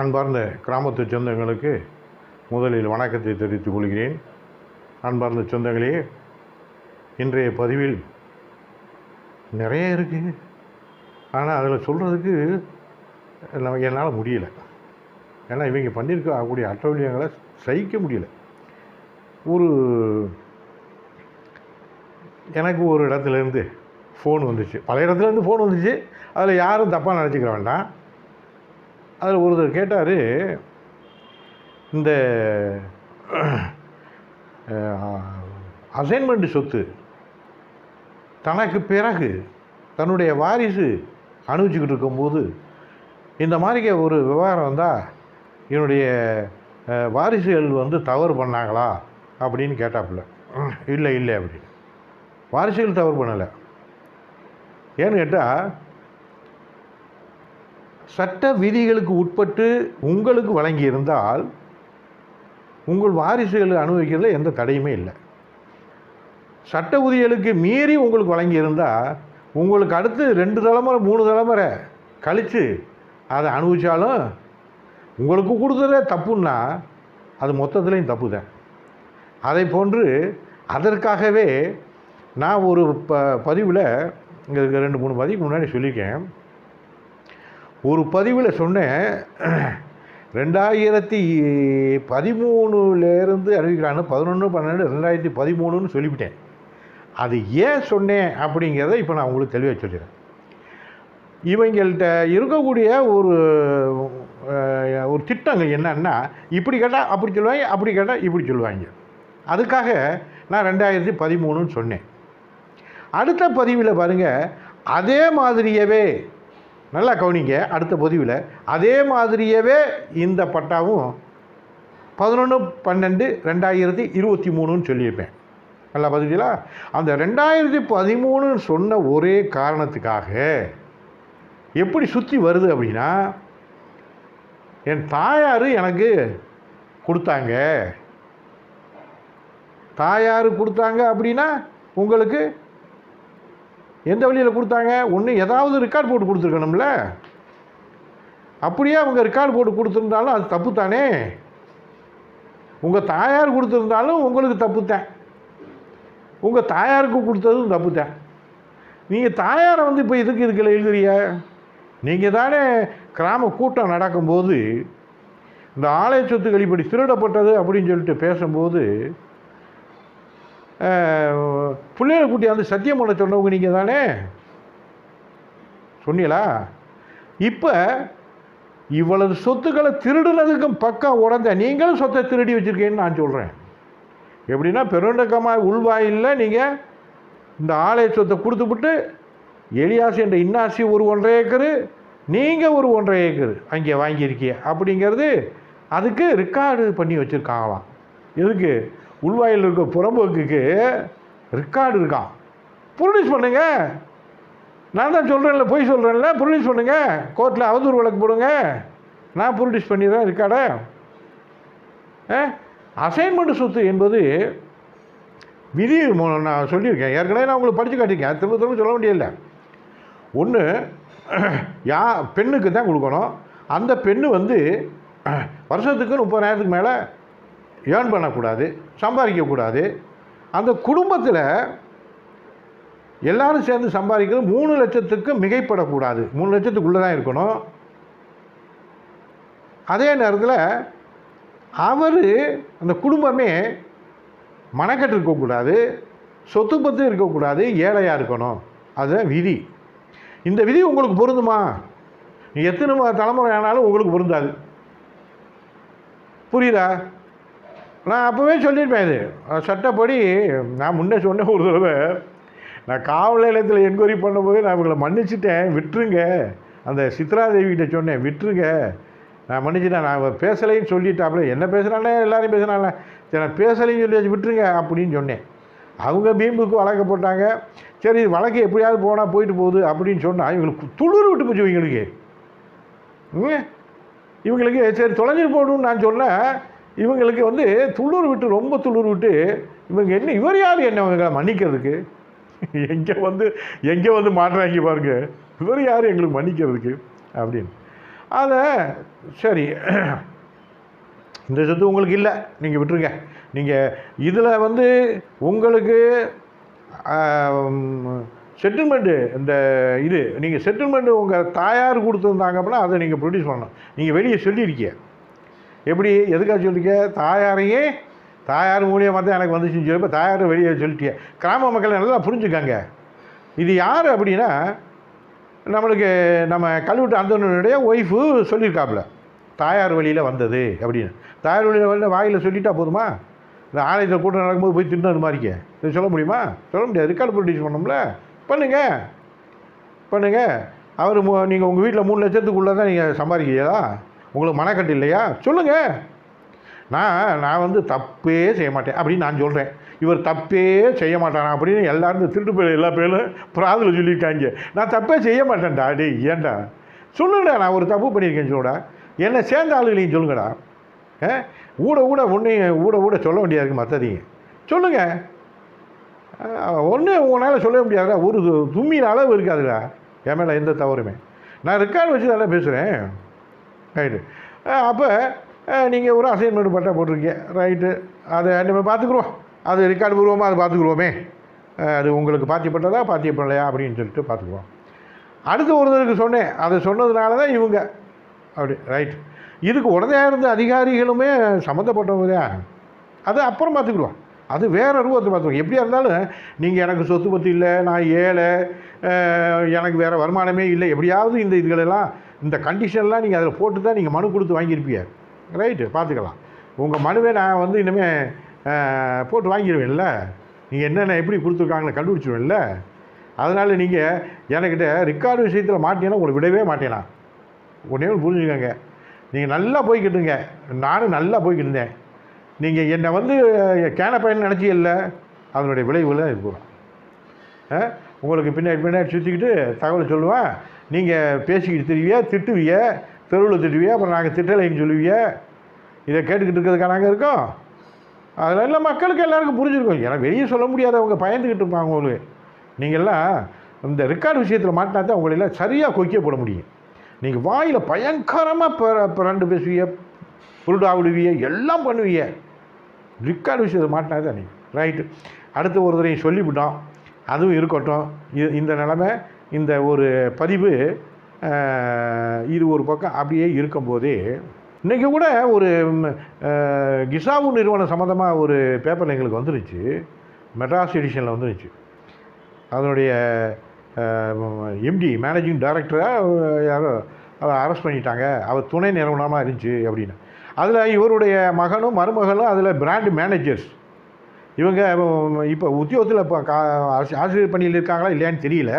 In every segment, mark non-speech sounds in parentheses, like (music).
அன்பார்ந்த கிராமத்து சொந்தங்களுக்கு முதலில் வணக்கத்தை தெரிவித்துக் கொள்கிறேன். அன்பார்ந்த சொந்தங்களே இன்றைய பதிவில் நிறைய இருக்குது ஆனால் அதில் சொல்கிறதுக்கு நம்ம என்னால் முடியல. ஏன்னா இவங்க பண்ணியிருக்கக்கூடிய அட்டவணையங்களை சகிக்க முடியல. ஒரு எனக்கு ஒரு இடத்துலேருந்து ஃபோன் வந்துச்சு. பல இடத்துலேருந்து ஃபோன் வந்துச்சு. அதில் யாரும் தப்பாக நினச்சிக்கிற வேண்டாம். அதில் ஒருத்தர் கேட்டார் இந்த அசைன்மெண்ட் சொத்து தனக்கு பிறகு தன்னுடைய வாரிசு அனுபவிச்சுக்கிட்டு இருக்கும்போது இந்த மாதிரி ஒரு விவகாரம் வந்தால் என்னுடைய வாரிசுகள் வந்து தவறு பண்ணாங்களா? அப்படின்னு கேட்டாப்புல. இல்லை இல்லை அப்படின்னு வாரிசுகள் தவறு பண்ணலை. ஏன்னு கேட்டால் சட்ட விதிகளுக்கு உட்பட்டு உங்களுக்கு வழங்கியிருந்தால் உங்கள் வாரிசுகளை அனுபவிக்கிறதுல எந்த தடையுமே இல்லை. சட்ட உதவிகளுக்கு மீறி உங்களுக்கு வழங்கியிருந்தால் உங்களுக்கு அடுத்து ரெண்டு தலைமுறை மூணு தலைமுறை கழித்து அதை அனுபவித்தாலும் உங்களுக்கு கொடுத்ததே தப்புன்னா அது மொத்தத்துலேயும் தப்பு தான். அதை போன்று அதற்காகவே நான் ஒரு ப பதிவில் இங்கே ரெண்டு மூணு பதிவுக்கு முன்னாடி சொல்லியிருக்கேன். ஒரு பதிவில் சொன்னேன். ரெண்டாயிரத்தி பதிமூணுலேருந்து அறிவிக்கிறாங்க. பதினொன்று பன்னெண்டு ரெண்டாயிரத்தி பதிமூணுன்னு சொல்லிவிட்டேன். அது ஏன் சொன்னேன் அப்படிங்கிறத இப்போ நான் உங்களுக்கு தெளிவாக சொல்லிடுறேன். இவங்கள்ட்ட இருக்கக்கூடிய ஒரு ஒரு திட்டங்கள் என்னன்னா இப்படி கேட்டால் அப்படி சொல்லுவாங்க அப்படி கேட்டால் இப்படி சொல்லுவாங்க. அதுக்காக நான் ரெண்டாயிரத்தி பதிமூணுன்னு சொன்னேன். அடுத்த பதிவில் பாருங்கள் அதே மாதிரியவே நல்லா கவனிங்க அடுத்த பதிவில். அதே மாதிரியவே இந்த பட்டாவும் பதினொன்று பன்னெண்டு ரெண்டாயிரத்தி இருபத்தி மூணுன்னு சொல்லியிருப்பேன். நல்லா பதிலா அந்த ரெண்டாயிரத்தி பதிமூணுன்னு சொன்ன ஒரே காரணத்துக்காக எப்படி சுற்றி வருது அப்படின்னா என் தாயார் எனக்கு கொடுத்தாங்க. தாயார் கொடுத்தாங்க அப்படின்னா உங்களுக்கு எந்த வழியில் கொடுத்தாங்க? ஒன்று ஏதாவது ரெக்கார்ட் போட்டு கொடுத்துருக்கணும்ல. அப்படியே அவங்க ரெக்கார்ட் போட்டு கொடுத்துருந்தாலும் அது தப்பு தானே உங்கள் தாயார் கொடுத்துருந்தாலும் உங்களுக்கு தப்பு தான் உங்கள் தாயாருக்கு கொடுத்ததும் தப்பு தான் நீங்கள் தாயாரை வந்து இப்போ இதுக்கு இதுக்குள்ள எழுதுறிய நீங்கள் தானே கிராம கூட்டம் நடக்கும்போது இந்த ஆலய சொத்துக்கள் இப்படி திருடப்பட்டது அப்படின்னு சொல்லிட்டு பேசும்போது பிள்ளைகளை கூட்டி வந்து சத்தியம் பண்ண சொன்னவங்க நீங்கள் தானே? சொன்னீங்களா? இப்போ இவ்வளவு சொத்துக்களை திருடுனதுக்கும் பக்கம் உடந்த நீங்களும் சொத்தை திருடி வச்சுருக்கீங்கன்னு நான் சொல்கிறேன் எப்படின்னா பெருண்டக்கமாக உள்வாயில் நீங்கள் இந்த ஆலய சொத்தை கொடுத்துவிட்டு எலியாசி என்ற இன்னாசி ஒரு ஒன்றரை ஏக்கரு நீங்கள் ஒரு ஒன்றரை ஏக்கரு அங்கே வாங்கியிருக்கீங்க. அப்படிங்கிறது அதுக்கு ரெக்கார்டு பண்ணி வச்சுருக்காங்களாம். எதுக்கு? உள்வாயில் இருக்க புறம்போக்குக்கு ரெக்கார்டு இருக்கான் ப்ரொடியூஸ் பண்ணுங்க. நான் தான் சொல்கிறேன்ல போய் சொல்கிறேன்ல ப்ரொடியூஸ் பண்ணுங்க. கோர்ட்டில் அவதூறு வழக்கு போடுங்க. நான் ப்ரொடியூஸ் பண்ணிடுறேன் ரெக்கார்டை அசைன்மெண்ட் சொத்து என்பது விதி நான் சொல்லியிருக்கேன். ஏற்கனவே நான் உங்களுக்கு படித்து காட்டியிருக்கேன். திரும்ப திரும்ப சொல்ல முடியல ஒன்று யா பெண்ணுக்கு தான் கொடுக்கணும். அந்த பெண்ணு வந்து வருஷத்துக்கு முப்பதாயிரத்துக்கு மேலே ஏர்ன் பண்ணக்கூடாது சம்பாதிக்கக்கூடாது. அந்த குடும்பத்தில் எல்லாரும் சேர்ந்து சம்பாதிக்கிறது மூணு லட்சத்துக்கு மிகைப்படக்கூடாது. மூணு லட்சத்துக்குள்ளே தான் இருக்கணும். அதே நேரத்தில் அவர் அந்த குடும்பமே மனக்கட்டு இருக்கக்கூடாது சொத்து பத்து இருக்கக்கூடாது ஏழையாக இருக்கணும். அதுதான் விதி. இந்த விதி உங்களுக்கு பொருந்துமா? நீ எத்தனை தலைமுறை ஆனாலும் உங்களுக்கு பொருந்தாது. புரியுதா? நான் அப்போவே சொல்லியிருப்பேன் இது. சட்டப்படி நான் முன்னே சொன்னேன் ஒரு தடவை நான் காவல் நிலையத்தில் என்கொயரி பண்ணும்போது நான் இவங்களை மன்னிச்சிட்டேன் விட்டுருங்க. அந்த சித்ரா தேவிகிட்ட சொன்னேன் விட்டுருங்க. நான் மன்னிச்சிட்டேன் நான் பேசலைன்னு சொல்லிட்டாப்புல என்ன பேசுகிறானே எல்லாரையும் பேசுகிறாங்களே சரி நான் பேசலைன்னு சொல்லி விட்டுருங்க அப்படின்னு சொன்னேன். அவங்க பீம்புக்கு வழக்க போட்டாங்க. சரி இது வழக்கு எப்படியாவது போனால் போயிட்டு போகுது அப்படின்னு சொன்னால் இவங்களுக்கு துளிர் விட்டு போச்சு இவங்களுக்கு. ம். இவங்களுக்கு சரி தொலைஞ்சிட்டு போகணும்னு நான் சொன்னேன். இவங்களுக்கு வந்து துள்ளூர் விட்டு ரொம்ப துள்ளூர் விட்டு இவங்க என்ன இவர் யார் என்ன இவங்களை மன்னிக்கிறதுக்கு? எங்கே வந்து எங்கே வந்து மாட்டுறாங்க பாருங்க. இவர் யார் எங்களுக்கு மன்னிக்கிறதுக்கு? அப்படின்னு. அதை சரி. இந்த சொத்து உங்களுக்கு இல்லை. நீங்கள் விட்டுருங்க. நீங்கள் இதில் வந்து உங்களுக்கு செட்டில்மெண்ட்டு இந்த இது நீங்கள் செட்டில்மெண்ட்டு உங்கள் தாயார் கொடுத்துருந்தாங்க அப்படின்னா அதை நீங்கள் ப்ரொடியூஸ் பண்ணணும். நீங்கள் வெளியே சொல்லியிருக்கீங்க. எப்படி எதுக்காக சொல்லிக்க தாயாரையே தாயார் மூலியமாக தான் எனக்கு வந்துச்சுன்னு சொல்லி இப்போ தாயார் வெளியே சொல்லிட்டிய. கிராம மக்கள் நல்லா புரிஞ்சுக்காங்க. இது யார் அப்படின்னா நம்மளுக்கு நம்ம கல்வெட்டு அந்தனுடைய ஒய்ஃபு சொல்லியிருக்காப்புல. தாயார் வழியில் வந்தது அப்படின்னு. தாயார் வழியில் வந்து வாயில் சொல்லிட்டா போதுமா? இந்த ஆலயத்தில் கூட்டம் நடக்கும்போது போய் தின்னு மாதிரிக்க. இது சொல்ல முடியுமா? சொல்ல முடியாது. ரெக்கார்டு ப்ரொடியூஸ் பண்ணோம்ல பண்ணுங்க. பண்ணுங்க. அவர் நீங்கள் உங்கள் வீட்டில் மூணு லட்சத்துக்குள்ளே தான் நீங்கள் சம்பாதிக்கிறீங்களா? உங்களுக்கு மனக்கட்டு இல்லையா? சொல்லுங்கள் நான் நான் வந்து தப்பே செய்ய மாட்டேன் அப்படின்னு நான் சொல்கிறேன் இவர் தப்பே செய்ய மாட்டானா அப்படின்னு எல்லாரும் திருட்டு பேர் எல்லா பேரும் பிராதில் சொல்லியிருக்காங்க. நான் தப்பே செய்ய மாட்டேன்டா டே ஏன்டா? சொல்லுங்கடா நான் ஒரு தப்பு பண்ணியிருக்கேன்னு சொல்லுடா. என்னை சேர்ந்த ஆளுகளையும் சொல்லுங்கடா. ஆ? ஊட ஊட ஒன்றையும் ஊட ஊட சொல்ல வேண்டியது இருக்குது மற்றதையும் சொல்லுங்கள் ஒன்று உங்களால் சொல்ல முடியாதுடா. ஒரு து- அளவு இருக்காதுடா. என் மேலே எந்த தவறுமே. நான் ரெக்கார்டு வச்சு நல்லா பேசுகிறேன் ரைட்டு அப்போ நீங்கள் ஒரு அசைன்மெண்ட் பட்டா போட்டிருக்கீங்க. ரைட்டு அதை நம்ம பார்த்துக்குருவோம். அது ரெக்கார்டு பூர்வமாக அது பார்த்துக்குருவோமே. அது உங்களுக்கு பாத்தியப்பட்டதா பாத்தியப்படலையா அப்படின்னு சொல்லிட்டு பார்த்துக்குவோம். அடுத்து ஒருத்தருக்கு சொன்னேன். அதை சொன்னதுனால தான் இவங்க. அப்படி ரைட் இதுக்கு உடனே இருந்த அதிகாரிகளுமே சம்மந்தப்பட்டவங்க தான். அது அப்புறம் பார்த்துக்குருவோம். அது வேறு ரூபத்தை பார்த்துக்குவோம். எப்படியா இருந்தாலும் நீங்கள் எனக்கு சொத்து பற்றி இல்லை நான் ஏழை எனக்கு வேறு வருமானமே இல்லை. எப்படியாவது இந்த இதுகளெல்லாம் இந்த கண்டிஷன்லாம் நீங்கள் அதில் போட்டு தான் நீங்கள் மனு கொடுத்து வாங்கியிருப்பீங்க. ரைட்டு பார்த்துக்கலாம். உங்கள் மனுவை நான் வந்து இனிமேல் போட்டு வாங்கிடுவேன்ல நீங்கள் என்னென்ன எப்படி கொடுத்துருக்காங்களே கண்டுபிடிச்சிடுவேன்ல அதனால் நீங்கள் என்கிட்ட ரெக்கார்டு விஷயத்தில் மாட்டீங்கன்னா உங்களை விடவே மாட்டேனா? உடனே புரிஞ்சுக்கோங்க. நீங்கள் நல்லா போய்கிட்டுங்க நானும் நல்லா போய்கிட்டு இருந்தேன். நீங்கள் என்னை வந்து கேன பயன் நினச்சி இல்லை அதனுடைய விளைவுகள் இருக்கும் ஆ? உங்களுக்கு பின்னாடி பின்னாடி சுற்றிக்கிட்டு தகவலை சொல்லுவேன். நீங்கள் பேசிக்கிட்டு திரிவிய திட்டுவிய தெருவில் திட்டுவிய அப்புறம் நாங்கள் திட்டலைன்னு சொல்லுவிய? இதை கேட்டுக்கிட்டு இருக்கிறதுக்கா நாங்கள் இருக்கோம்? அதெல்லாம் எல்லாம் மக்களுக்கு எல்லாருக்கும் புரிஞ்சிருக்கும். ஏன்னா வெளியே சொல்ல முடியாத அவங்க பயந்துக்கிட்டு இருப்பாங்க உங்களுக்கு நீங்கள்லாம் இந்த ரெக்கார்டு விஷயத்தில் மாட்டினா தான் உங்களெல்லாம் சரியாக கொக்கிய போட முடியும். நீங்கள் வாயில் பயங்கரமாக பிறண்டு பேசுவிய புருடா விடுவிய எல்லாம் பண்ணுவிய. ரெக்கார்டு விஷயத்தை மாட்டினா தான் நீங்கள் ரைட்டு அடுத்து ஒரு தடவையும் சொல்லிவிட்டோம். அதுவும் இருக்கட்டும். இது இந்த நிலமை இந்த ஒரு பதிவு இது ஒரு பக்கம் அப்படியே இருக்கும்போதே இன்றைக்கி கூட ஒரு கிசாவு நிறுவனம் சம்மந்தமாக ஒரு பேப்பர் எங்களுக்கு வந்துருச்சு. மெட்ராஸ் எடிஷனில் வந்துருச்சு. அதனுடைய எம்டி மேனேஜிங் டைரக்டராக யாரோ அவர் அரெஸ்ட் பண்ணிட்டாங்க. அவர் துணை நிறுவனமாக இருந்துச்சு அப்படின்னு. அதில் இவருடைய மகனும் மருமகளும் அதில் பிராண்ட் மேனேஜர்ஸ் இவங்க இப்போ உத்தியோகத்தில் இப்போ கா ஆசிரியர் பணியில் இருக்காங்களா இல்லையான்னு தெரியல.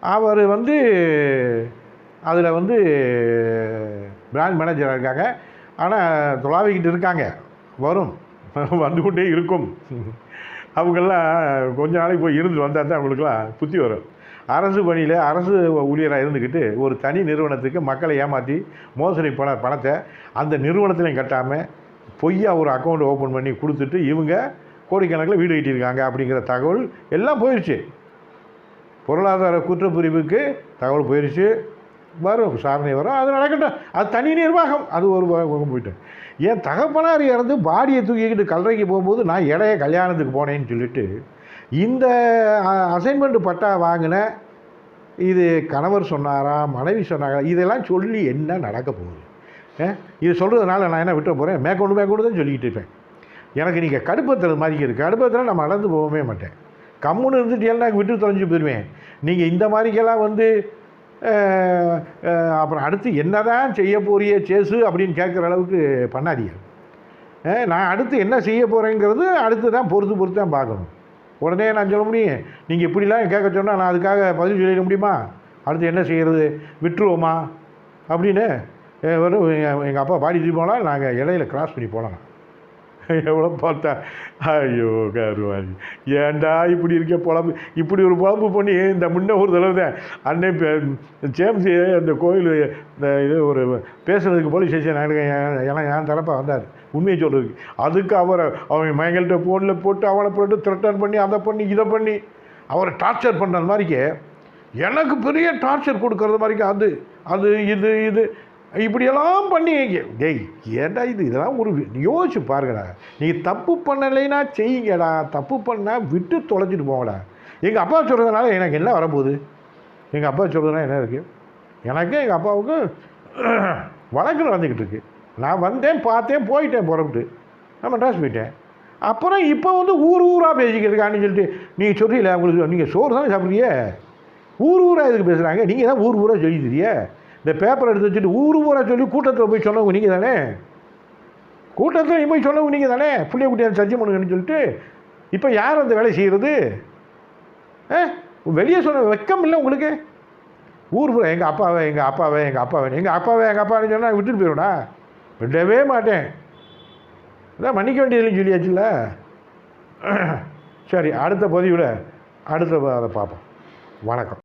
அவர் வந்து அதில் வந்து பிராண்ட் மேனேஜராக இருக்காங்க. ஆனால் தொலாவிக்கிட்டு இருக்காங்க. வரும். (laughs) வந்து கொண்டே இருக்கும். அவங்கெல்லாம் கொஞ்ச நாளைக்கு போய் இருந்து வந்தால் தான் அவங்களுக்குலாம் புத்தி வரும். அரசு பணியில் அரசு ஊழியராக இருந்துக்கிட்டு ஒரு தனி நிறுவனத்துக்கு மக்களை ஏமாற்றி மோசடி பண பணத்தை அந்த நிறுவனத்திலையும் கட்டாமல் பொய்யா ஒரு அக்கௌண்ட் ஓப்பன் பண்ணி கொடுத்துட்டு இவங்க கோடிக்கணக்கில் வீடு கட்டியிருக்காங்க அப்படிங்கிற தகவல் எல்லாம் போயிடுச்சு பொருளாதார குற்றப்பிரிவுக்கு தகவல் போயிடுச்சு வரும் விசாரணை வரும். அது நடக்கட்டும். அது தனி நிர்வாகம். அது ஒரு பக்கம் போயிட்டு. என் தகப்பனார் இறந்து பாடியை தூக்கிக்கிட்டு கல்லறைக்கு போகும்போது நான் இடைய கல்யாணத்துக்கு போனேன்னு சொல்லிட்டு இந்த அசைன்மெண்ட் பட்டா வாங்கின இது கணவர் சொன்னாரா மனைவி சொன்னாரா இதெல்லாம் சொல்லி என்ன நடக்க போகுது? இது சொல்கிறதுனால நான் என்ன விட்டு போகிறேன் மேற்கொண்டு மேற்கொண்டு தான் சொல்லிக்கிட்டு இருப்பேன். எனக்கு நீங்கள் கடுப்பத்தில் மாதிரி இருக்குது கடுப்பத்தில் நான் மறந்து போகவே மாட்டேன். கம்முன்னு இருந்துட்டீங்கன்னா நாங்கள் விட்டு தொலைஞ்சு போயிடுவேன் நீங்கள் இந்த மாதிரிக்கெல்லாம் வந்து அப்புறம் அடுத்து என்னதான் செய்ய போறிய சேசு அப்படின்னு கேட்குற அளவுக்கு பண்ணாதீங்க. நான் அடுத்து என்ன செய்ய போகிறேங்கிறது அடுத்து தான் பொறுத்து பொறுத்து தான் பார்க்கணும். உடனே நான் சொல்ல முடியும். நீங்கள் இப்படிலாம் கேட்க சொன்னால் நான் அதுக்காக பதில் சொல்லிட முடியுமா? அடுத்து என்ன செய்கிறது விட்டுருவோமா? அப்படின்னு வெறும் எங்கள் அப்பா பாடி தூக்கி போனால் நாங்கள் இடையில கிராஸ் பண்ணி போனோம் எவ்வளோ பார்த்தா? ஐயோ கருவாரி ஏன்டா இப்படி இருக்க பொழம்பு இப்படி ஒரு பொழம்பு பண்ணி இந்த முன்ன ஒரு தடவை தான் அன்னை ஜேம்ஸ் அந்த கோயில் இந்த இது ஒரு பேசுறதுக்கு போலீஸ் ஸ்டேஷன் எனக்கு என் தரப்பா வந்தார். உண்மையை சொல்கிறதுக்கு அதுக்கு அவரை அவங்க மயங்கள்கிட்ட ஃபோனில் போட்டு அவனை போட்டு த்ரெட்டன் பண்ணி அதை பண்ணி இதை பண்ணி அவரை டார்ச்சர் பண்ணுற மாதிரிக்கு எனக்கு பெரிய டார்ச்சர் கொடுக்கறது மாதிரிக்கு அது அது இது இது. இப்படியெல்லாம் பண்ணி டேய் ஏன்டா இது? இதெல்லாம் ஒரு யோசிச்சு பாருங்கடா. நீங்கள் தப்பு பண்ணலைன்னா செய்யுங்கடா. தப்பு பண்ணால் விட்டு தொலைச்சிட்டு போங்கடா. எங்கள் அப்பா சொல்கிறதுனால எனக்கு என்ன வரப்போகுது? எங்கள் அப்பா சொல்கிறதுனால என்ன இருக்குது எனக்கு எங்கள் அப்பாவுக்கும் வழக்கு நடந்துக்கிட்டு இருக்கு. நான் வந்தேன் பார்த்தேன் போயிட்டேன் புறப்பட்டு. நான் மெட்ராஸ் போயிட்டேன். அப்புறம் இப்போ வந்து ஊர் ஊராக பேசிக்கிட்டு இருக்கான்னு சொல்லிட்டு நீங்கள் சொல்றீங்களே உங்களுக்கு நீங்கள் சோறு தானே சாப்பிட்றியே ஊர் ஊராக இதுக்கு பேசுகிறாங்க நீங்கள் தான் ஊர் ஊராக சொல்லிக்கிறீங்க இந்த பேப்பர் எடுத்து வச்சுட்டு ஊர் ஊராக சொல்லி கூட்டத்தில் போய் சொன்னவங்க நீங்கள் தானே கூட்டத்தில் நீ போய் சொன்னவங்க நீங்கள் தானே புள்ளிய குட்டியாக சர்ச்சை பண்ணுங்கன்னு சொல்லிட்டு இப்போ யார் அந்த வேலை செய்கிறது ஆ? வெளியே சொன்ன வெக்கம் இல்லை உங்களுக்கு? ஊர் பூரா எங்கள் அப்பாவை எங்கள் அப்பாவை எங்கள் அப்பாவை எங்கள் அப்பாவை எங்கள் அப்பான்னு சொன்னால் விட்டுட்டு போயிடும்டா விடவே மாட்டேன். இதான் மன்னிக்க வேண்டியதுன்னு சொல்லியாச்சுல்ல? சரி அடுத்த பதிவில் அடுத்த அதை பார்ப்போம். வணக்கம்.